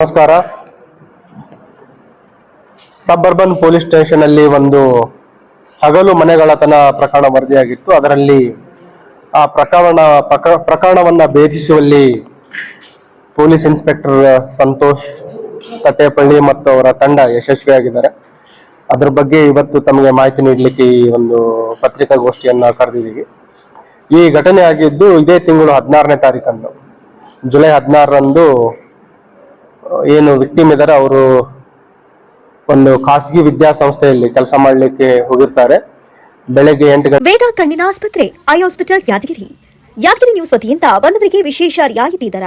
ನಮಸ್ಕಾರ. Suburban police station ಅಲ್ಲಿ ಒಂದು ಹಗಲು ಮನೆಗಳತನ ಪ್ರಕರಣ ವರದಿಯಾಗಿತ್ತು. ಅದರಲ್ಲಿ ಆ ಪ್ರಕರಣ ಪ್ರಕ- ಪ್ರಕರಣವನ್ನ ಭೇದಿಸುವಲ್ಲಿ ಪೊಲೀಸ್ ಇನ್ಸ್ಪೆಕ್ಟರ್ ಸಂತೋಷ್ ತಟ್ಟೇಪಳ್ಳಿ ಮತ್ತು ಅವರ ತಂಡ ಯಶಸ್ವಿಯಾಗಿದ್ದಾರೆ. ಅದ್ರ ಬಗ್ಗೆ ಇವತ್ತು ತಮಗೆ ಮಾಹಿತಿ ನೀಡಲಿಕ್ಕೆ ಈ ಒಂದು ಪತ್ರಿಕಾಗೋಷ್ಠಿಯನ್ನ ಕರೆದಿದ್ದೀವಿ. ಈ ಘಟನೆ ಆಗಿದ್ದು ಇದೇ ತಿಂಗಳು ಹದಿನಾರನೇ ತಾರೀಕಂದು ಜುಲೈ ಹದಿನಾರರಂದು ಏನು ವಿಕ್ಟಿಮ್ ಇದ್ದಾರೆ ಅವರು ಒಂದು ಖಾಸಗಿ ವಿದ್ಯಾಸಂಸ್ಥೆಯಲ್ಲಿ ಕೆಲಸ ಮಾಡಲಿಕ್ಕೆ ಹೋಗಿರ್ತಾರೆ. ಬೆಳಗ್ಗೆ ಎಂಟು ಗಂಟೆ ವೇದ ಕಣ್ಣಿನ ಆಸ್ಪತ್ರೆ, eye hospital Yadgiri. Yadgiri news ವತಿಯಿಂದ ಬಂದವರಿಗೆ ವಿಶೇಷ ರಿಯಾಯಿತಿ ದರ.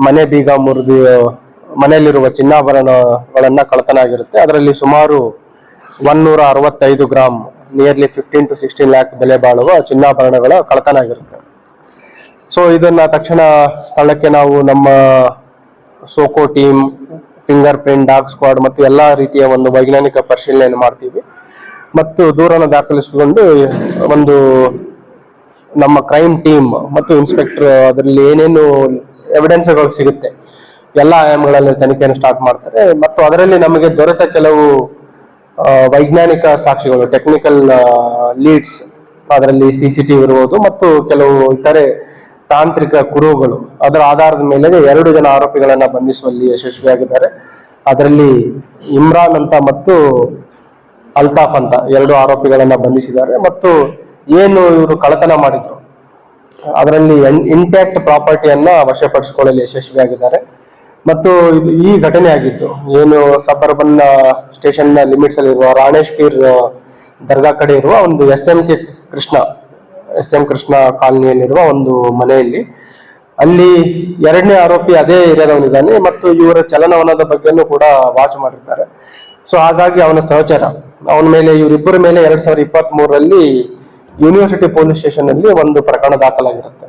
ಮನೆ ಬೀಗ ಮುರಿದು ಮನೆಯಲ್ಲಿರುವ ಚಿನ್ನಾಭರಣಗಳನ್ನ ಕಳತನ ಆಗಿರುತ್ತೆ ಅದರಲ್ಲಿ ಸುಮಾರು ಒನ್ನೂರ ಅರವತ್ತೈದು gram nearly fifteen to sixteen lakh ಬೆಲೆ ಬಾಳುವ ಚಿನ್ನಾಭರಣಗಳ ಕಳತನ ಆಗಿರುತ್ತೆ ಸೊ ಇದನ್ನ ತಕ್ಷಣ ಸ್ಥಳಕ್ಕೆ ನಾವು ನಮ್ಮ SOCO team finger print dog squad ಮತ್ತು ಎಲ್ಲಾ ರೀತಿಯ ಒಂದು ವೈಜ್ಞಾನಿಕ ಪರಿಶೀಲನೆಯನ್ನು ಮಾಡ್ತೀವಿ. ಮತ್ತು ದೂರನ್ನು ದಾಖಲಿಸಿಕೊಂಡು ಒಂದು ನಮ್ಮ ಕ್ರೈಮ್ ಟೀಮ್ ಮತ್ತು ಇನ್ಸ್ಪೆಕ್ಟರ್ ಅದರಲ್ಲಿ ಏನೇನು ಎವಿಡೆನ್ಸ್ಗಳು ಸಿಗುತ್ತೆ. ಎಲ್ಲ ಆಯಾಮಗಳಲ್ಲಿ ತನಿಖೆಯನ್ನು ಸ್ಟಾರ್ಟ್ ಮಾಡ್ತಾರೆ. ಮತ್ತು ಅದರಲ್ಲಿ ನಮಗೆ ದೊರೆತ ಕೆಲವು ವೈಜ್ಞಾನಿಕ ಸಾಕ್ಷಿಗಳು ಟೆಕ್ನಿಕಲ್ ಲೀಡ್ಸ್ ಅದರಲ್ಲಿ ಸಿ ಸಿ ಟಿವಿ ಇರ್ಬೋದು ಮತ್ತು ಕೆಲವು ಇತರೆ ತಾಂತ್ರಿಕ ಕುರುಹುಗಳು. ಅದರ ಆಧಾರದ ಮೇಲೆ ಎರಡು ಜನ ಆರೋಪಿಗಳನ್ನ ಬಂಧಿಸುವಲ್ಲಿ ಯಶಸ್ವಿಯಾಗಿದ್ದಾರೆ. ಅದರಲ್ಲಿ ಇಮ್ರಾನ್ ಅಂತ ಮತ್ತು ಅಲ್ತಾಫ್ ಅಂತ ಎರಡು ಆರೋಪಿಗಳನ್ನ ಬಂಧಿಸಿದ್ದಾರೆ. ಮತ್ತು ಏನು ಇವರು ಕಳತನ ಮಾಡಿದ್ರು? ಅದರಲ್ಲಿ ಇಂಟ್ಯಾಕ್ಟ್ ಪ್ರಾಪರ್ಟಿಯನ್ನ ವಶಪಡಿಸಿಕೊಳ್ಳಲು ಯಶಸ್ವಿಯಾಗಿದ್ದಾರೆ. ಮತ್ತು ಇದು ಈ ಘಟನೆ ಆಗಿದ್ದು, ಏನು ಸಬರ್ಬನ್ ಸ್ಟೇಷನ್ನ ಲಿಮಿಟ್ಸ್ ಅಲ್ಲಿರುವ ರಾಣೇಶ್ ಪೀರ್ ದರ್ಗಾ ಕಡೆ ಇರುವ ಒಂದು S M K Krishna S M Krishna ಕಾಲನಿಯಲ್ಲಿರುವ ಒಂದು ಮನೆಯಲ್ಲಿ, ಅಲ್ಲಿ ಎರಡನೇ ಆರೋಪಿ ಅದೇ ಏರಿಯಾದವನಿದ್ದಾನೆ ಮತ್ತು ಇವರ ಚಲನವಲನದ ಬಗ್ಗೆನೂ ಕೂಡ ವಾಚ್ ಮಾಡಿರ್ತಾರೆ. ಸೊ ಹಾಗಾಗಿ ಅವನ ಸಹಚರ, ಅವನ ಮೇಲೆ, ಇವರಿಬ್ಬರ ಮೇಲೆ ಎರಡ್ ಸಾವಿರದ ಇಪ್ಪತ್ತ್ ಮೂರರಲ್ಲಿ ಯೂನಿವರ್ಸಿಟಿ ಪೊಲೀಸ್ ಸ್ಟೇಷನ್ ಅಲ್ಲಿ ಒಂದು ಪ್ರಕರಣ ದಾಖಲಾಗಿರುತ್ತೆ.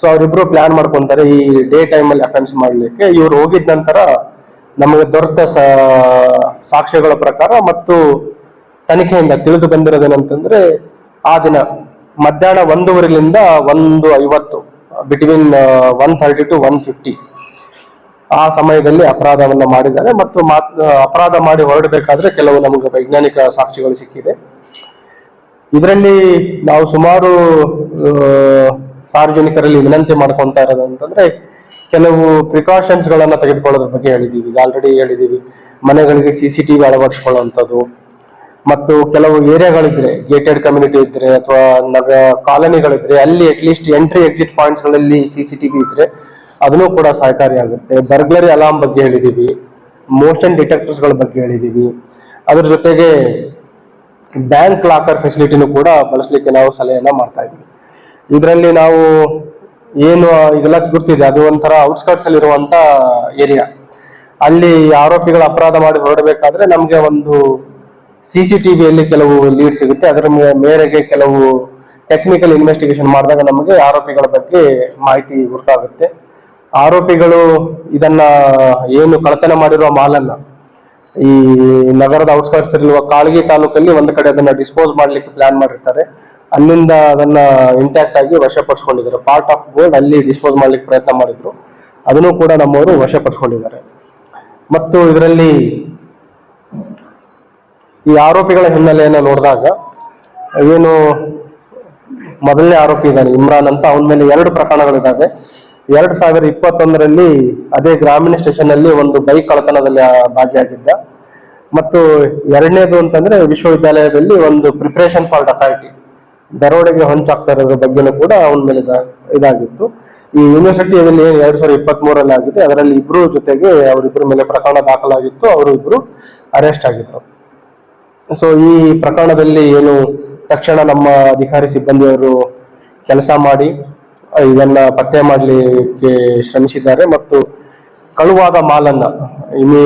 ಸೊ ಅವರಿಬ್ರು ಪ್ಲಾನ್ ಮಾಡ್ಕೊಂತಾರೆ ಈ ಡೇ ಟೈಮ್ ಅಲ್ಲಿ ಅಫೆನ್ಸ್ ಮಾಡ್ಲಿಕ್ಕೆ. ಇವ್ರು ಹೋಗಿದ ನಂತರ ನಮಗೆ ದೊರೆತ ಸಾಕ್ಷ್ಯಗಳ ಪ್ರಕಾರ ಮತ್ತು ತನಿಖೆಯಿಂದ ತಿಳಿದು ಬಂದಿರೋದೇನಂತಂದ್ರೆ ಆ ದಿನ ಮಧ್ಯಾಹ್ನ ಒಂದೂವರೆಲಿಂದ ಒಂದು ಐವತ್ತು between one thirty to one fifty ಆ ಸಮಯದಲ್ಲಿ ಅಪರಾಧವನ್ನ ಮಾಡಿದ್ದಾರೆ ಮತ್ತು ಮಾತ್, ಅಪರಾಧ ಮಾಡಿ ಹೊರಡಬೇಕಾದ್ರೆ ಕೆಲವು ನಮಗೆ ವೈಜ್ಞಾನಿಕ ಸಾಕ್ಷಿಗಳು ಸಿಕ್ಕಿದೆ. ಇದರಲ್ಲಿ ನಾವು ಸುಮಾರು ಸಾರ್ವಜನಿಕರಲ್ಲಿ ವಿನಂತಿ ಮಾಡ್ಕೊತಾ ಇರೋದು ಅಂತಂದ್ರೆ ಕೆಲವು ಪ್ರಿಕಾಷನ್ಸ್ ಗಳನ್ನ ತೆಗೆದುಕೊಳ್ಳೋದ್ರ ಬಗ್ಗೆ ಹೇಳಿದೀವಿ. ಈಗ ಆಲ್ರೆಡಿ ಹೇಳಿದೀವಿ. ಮನೆಗಳಿಗೆ ಸಿ ಸಿ ಟಿವಿ ಅಳವಡಿಸ್ಕೊಳ್ಳುವಂಥದ್ದು ಮತ್ತು ಕೆಲವು ಏರಿಯಾಗಳಿದ್ರೆ ಗೇಟೆಡ್ ಕಮ್ಯುನಿಟಿ ಇದ್ರೆ ಅಥವಾ ನಗ ಕಾಲೋನಿಗಳಿದ್ರೆ, ಅಲ್ಲಿ ಅಟ್ಲೀಸ್ಟ್ ಎಂಟ್ರಿ ಎಕ್ಸಿಟ್ ಪಾಯಿಂಟ್ಸ್ಗಳಲ್ಲಿ ಸಿ ಸಿ ಟಿವಿ ಇದ್ರೆ ಅದನ್ನು ಕೂಡ ಸಹಕಾರಿಯಾಗುತ್ತೆ ಬರ್ಗ್ಲರಿ ಅಲಾರ್ಮ್ ಬಗ್ಗೆ ಹೇಳಿದೀವಿ. ಮೋಷನ್ ಡಿಟೆಕ್ಟರ್ಸ್ಗಳ ಬಗ್ಗೆ ಹೇಳಿದೀವಿ. ಅದ್ರ ಜೊತೆಗೆ ಬ್ಯಾಂಕ್ ಲಾಕರ್ ಫೆಸಿಲಿಟಿನೂ ಕೂಡ ಬಳಸಲಿಕ್ಕೆ ನಾವು ಸಲಹೆಯನ್ನ ಮಾಡ್ತಾ ಇದ್ವಿ. ಇದರಲ್ಲಿ ನಾವು ಏನು ಇದೆಲ್ಲ ಗುರ್ತಿದೆ ಅದು ಒಂಥರ ಔಟ್ಸ್ಕರ್ಟ್ಸ್ ಅಲ್ಲಿ ಇರುವಂತ ಏರಿಯಾ ಅಲ್ಲಿ ಆರೋಪಿಗಳ ಅಪರಾಧ ಮಾಡಿ ಹೊರಡಬೇಕಾದ್ರೆ ನಮ್ಗೆ ಒಂದು ಸಿ ಸಿ ಕೆಲವು ಲೀಡ್ ಸಿಗುತ್ತೆ. ಅದರ ಮೇರೆಗೆ ಕೆಲವು ಟೆಕ್ನಿಕಲ್ ಇನ್ವೆಸ್ಟಿಗೇಷನ್ ಮಾಡಿದಾಗ ನಮಗೆ ಆರೋಪಿಗಳ ಬಗ್ಗೆ ಮಾಹಿತಿ ಗೊತ್ತಾಗುತ್ತೆ. ಆರೋಪಿಗಳು ಇದನ್ನ ಏನು ಕಳತನ ಮಾಡಿರುವ ಮಾಲನ್ನ ಈ ನಗರದ ಔಟ್ಸ್ಕರ್ಟ್ಸ್ ಇರುವ ಕಾಳಗಿ ತಾಲೂಕಲ್ಲಿ ಒಂದು ಕಡೆ ಅದನ್ನ ಡಿಸ್ಪೋಸ್ ಮಾಡ್ಲಿಕ್ಕೆ ಪ್ಲಾನ್ ಮಾಡಿರ್ತಾರೆ. ಅಲ್ಲಿಂದ ಅದನ್ನ ಇಂಟ್ಯಾಕ್ಟ್ ಆಗಿ ವಶಪಡಿಸ್ಕೊಂಡಿದ್ದಾರೆ. ಪಾರ್ಟ್ ಆಫ್ ಗೋಲ್ಡ್ ಅಲ್ಲಿ ಡಿಸ್ಪೋಸ್ ಮಾಡ್ಲಿಕ್ಕೆ ಪ್ರಯತ್ನ ಮಾಡಿದ್ರು. ಅದನ್ನು ಕೂಡ ನಮ್ಮವರು ವಶಪಡಿಸ್ಕೊಂಡಿದ್ದಾರೆ. ಮತ್ತು ಇದರಲ್ಲಿ ಈ ಆರೋಪಿಗಳ ಹಿನ್ನೆಲೆಯನ್ನು ನೋಡಿದಾಗ ಏನು ಮೊದಲನೇ ಆರೋಪಿ ಇದ್ದಾನೆ, ಇಮ್ರಾನ್ ಅಂತ. ಅವನ ಮೇಲೆ ಎರಡು ಪ್ರಕರಣಗಳಿದ್ದಾವೆ. ಎರಡ್ ಸಾವಿರದ ಇಪ್ಪತ್ತೊಂದರಲ್ಲಿ ಅದೇ ಗ್ರಾಮೀಣ ಸ್ಟೇಷನ್ ಅಲ್ಲಿ ಒಂದು ಬೈಕ್ ಕಳ್ಳತನದಲ್ಲಿ ಭಾಗಿಯಾಗಿದ್ದ. ಮತ್ತು ಎರಡನೇದು ಅಂತಂದ್ರೆ ವಿಶ್ವವಿದ್ಯಾಲಯದಲ್ಲಿ ಒಂದು ಪ್ರಿಪರೇಷನ್ ಫಾರ್ ಡಕಾಯಿಟಿ ದರೋಡೆಗೆ ಹೊಂಚಾಗ್ತಾ ಇರೋದ್ರ ಬಗ್ಗೆನೂ ಕೂಡ ಅವನ ಮೇಲೆ ಇದ- ಇದಾಗಿತ್ತು. ಈ ಯೂನಿವರ್ಸಿಟಿಯಲ್ಲಿ ಎರಡ್ ಸಾವಿರದ ಇಪ್ಪತ್ತ್ ಮೂರಲ್ಲಿ ಆಗಿದೆ, ಅದರಲ್ಲಿ ಇಬ್ರು ಜೊತೆಗೆ ಅವರಿಬ್ಬರ ಮೇಲೆ ಪ್ರಕರಣ ದಾಖಲಾಗಿತ್ತು, ಅವರು ಇಬ್ರು ಅರೆಸ್ಟ್ ಆಗಿದ್ರು. ಸೊ ಈ ಪ್ರಕರಣದಲ್ಲಿ ಏನು ತಕ್ಷಣ ನಮ್ಮ ಅಧಿಕಾರಿ ಸಿಬ್ಬಂದಿಯವರು ಕೆಲಸ ಮಾಡಿ, ಇದನ್ನ ಪತ್ತೆ ಮಾಡಲಿಕ್ಕೆ ಶ್ರಮಿಸಿದ್ದಾರೆ ಮತ್ತು ಕಳುವಾದ ಮಾಲನ್ನ ಇನ್ನು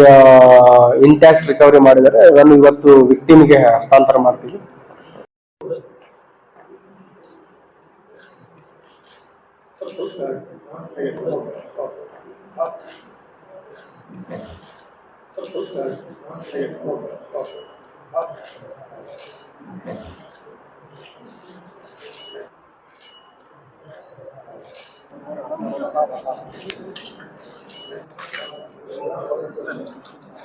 ಇಂಟ್ಯಾಕ್ಟ್ ರಿಕವರಿ ಮಾಡಿದರೆ ಅದನ್ನು ಇವತ್ತು ವಿಕ್ಟಿಮ್ಗೆ ಹಸ್ತಾಂತರ ಮಾಡ್ತೀವಿ.